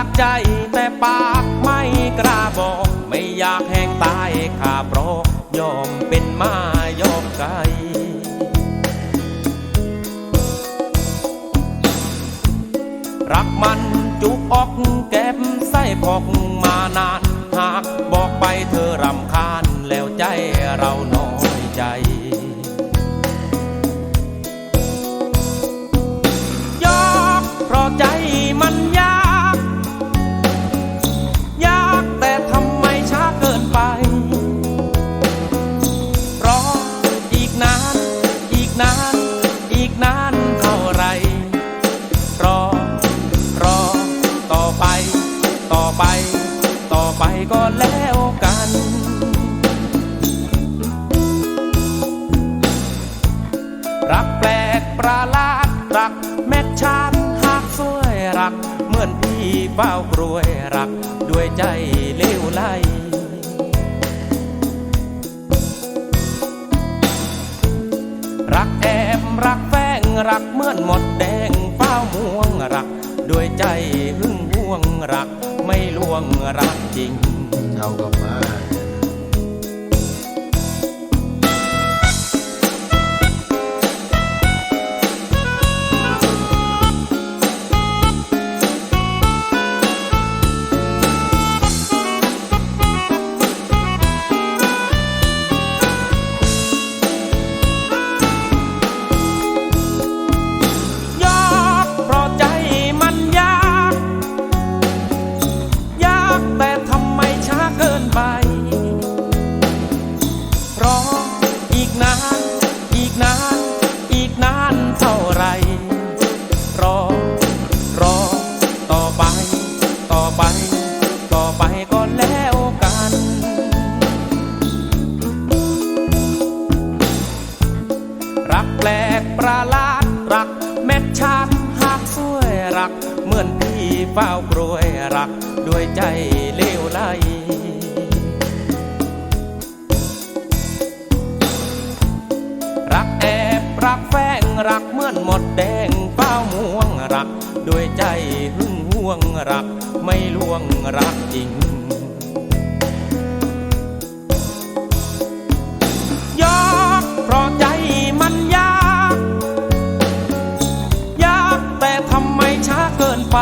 ักใจแต่ปากไม่กล้าบอก ไม่อยากแห้งตายขาโปรยอมเป็นมายอมไกลรักมันจุกอกแก็บไส้พอกมานาน หากบอกไปเธอรำคาญแล้วใจเรานอย ก็แล้วกันรักแปลกประหลาดรักแม็กชาติหากสวยรัก เหมือนพี่เฝ้ากรวยรัก ด้วยใจเลวไหลรักแอบรักแฝงรักเหมือนหมดแดงเฝ้าม่วงรัก ด้วยใจหึงห วงรัก ไม่ล่วงรักจริงเอากลับมาาเกินไปรออีกนาน อีกนาน อีกนานเท่าไหรรอ รอ ต่อไป ต่อไป ต่อไปก็แล้วกันรักแปลกประหลาดรักแม็ชาติหากสวยรัก เหมือนพี่เฝ้ากรวยรักด้วยใจเลวไหล รักแอบรักแฝงรักเหมือนหมดแดงเป้าม่วงรักด้วยใจหึ่งห่วงรักไม่ล่วงรักจริงยากเพราะใจมันยาก ยากแต่ทำไมช้าเกินไป